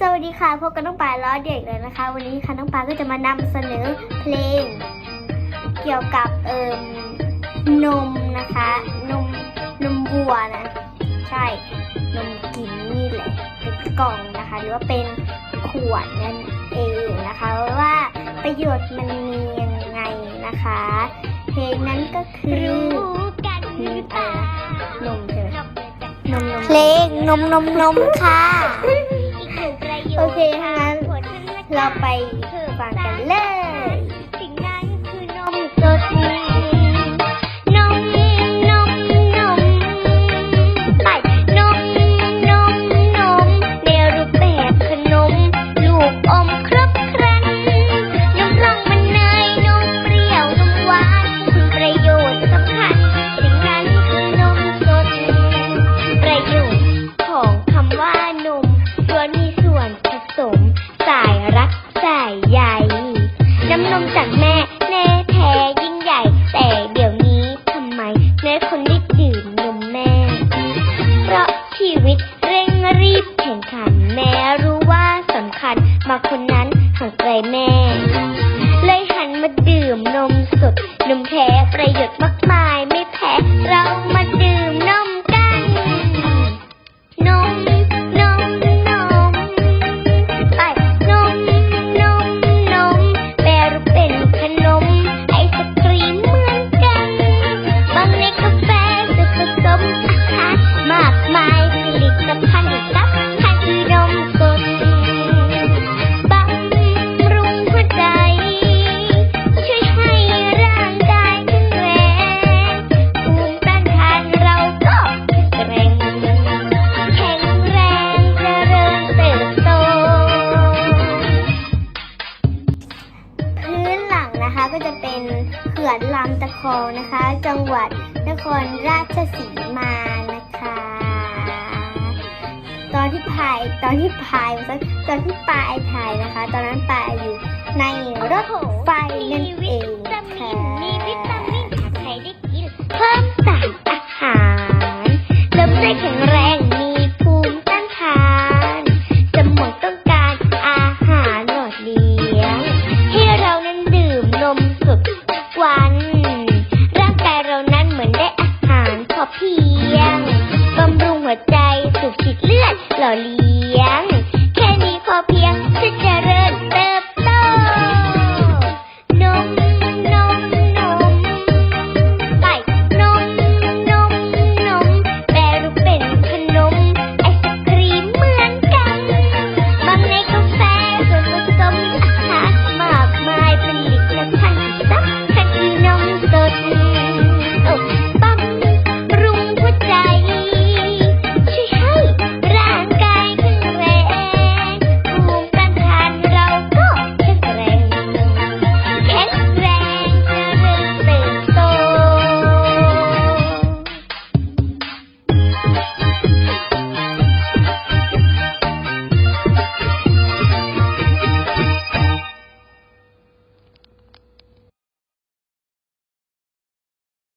สวัสดีค่ะพบกับน้องปลาล้อเด็กเลยนะคะ วันนี้ค่ะน้องปลาก็จะมานำเสนอเพลง เกี่ยวกับเอ่มนมนะคะ นมนมวัวนะ ใช่นมกินนี่แหละเป็นกล่องนะคะ หรือว่าเป็นขวดนั่นเองนะคะว่าประโยชน์มันมียังไงนะคะ เพลงนั้นก็คือกันหรือเปล่านมใช่ไหมนมนมเพลงนมนมนมค่ะอีกหนึ่งประ โอเคถ้างั้นเราไปฟังกันเลยำคัญมาคนนั้นห่างไกลแม่ เป็นเขื่อนลำตะคองนะคะ จังหวัดนครราชสีมานะคะ ตอนที่พายตอนที่พายตอนที่ปลายถ่ายนะคะ ตอนนั้นปลายอยู่ในรถไฟนั่นเองค่ะ